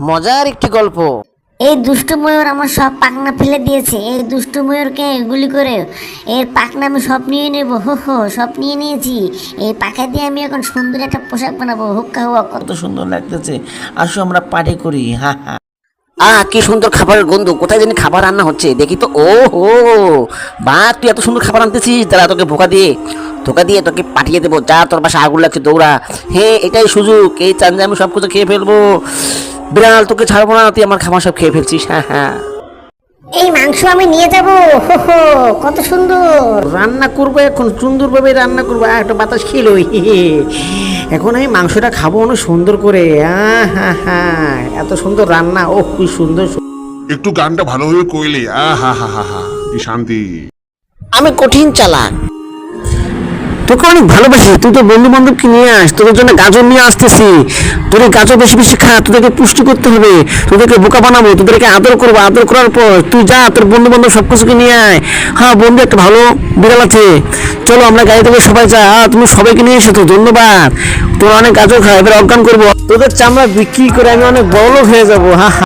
মজার একটি গল্প। এই দুষ্টু ময়ূর আমার সব পাখনা ফেলে দিয়েছে। এই দুষ্টু ময়ূরকে গুলি করে এর পাখনা আমি সব নিয়ে নেব। হো হো সব নিয়ে নিয়েছি। এই পাখা দিয়ে আমি এখন সুন্দর একটা পোশাক বানাবো। হুক্কা হুয়া কত সুন্দর লাগতেছে। আসো আমরা পার্টি করি হা হা। আহ কি সুন্দর খাবারের গন্ধ। কোথায় জানি খাবার রান্না হচ্ছে। দেখি তো ও হো বা তুই এত সুন্দর খাবার আনতেছিস। তারা তোকে ধোকা দিয়ে ধোকা দিয়ে তোকে পাঠিয়ে দেবো। যা তোর পাশে আগুন লাগছে দৌড়া। হে এটাই সুযোগ। এই চান্দে আমি সব কিছু খেয়ে ফেলব। বিড়াল তোকে ছাড়বো না তুই আমার খাবার সব খেয়ে ফেলছিস হ্যাঁ হ্যাঁ। এই মাংস আমি নিয়ে যাব হো হো কত সুন্দর। রান্না করব এখন সুন্দরভাবে রান্না করব আর একটা বাতাস খেলো এখন আমি মাংসটা খাব অনেক সুন্দর করে আহ, হ্যাঁ হ্যাঁ এত সুন্দর রান্না ও কি সুন্দর একটু গানটা ভালোভাবে কইলে আ হা হা হা হা কি শান্তি। আমি কঠিন চালাক। তোকে অনেক ভালোবাসি তুই তো বন্ধু বান্ধবকে নিয়ে আস তোদের জন্য গাজর নিয়ে আসতেছি। তোদের গাজর বেশি বেশি খা তোদেরকে পুষ্টি করতে হবে তোদেরকে বোকা বানাবো তোদেরকে আদর করব আদর করার পর তুই যা তোর বন্ধু বান্ধব সব কিছুকে নিয়ে আয়। হ্যাঁ বন্ধু একটা ভালো বিড়াল আছে। চলো আমরা গাড়ি থেকে সবাই যা আহ, তুমি সবাইকে নিয়ে এসো তো ধন্যবাদ। তোর অনেক গাজর খা এবার অজ্ঞান করব। তোদের চামড়া বিক্রি করে আমি অনেক বড় হয়ে যাব হ্যাঁ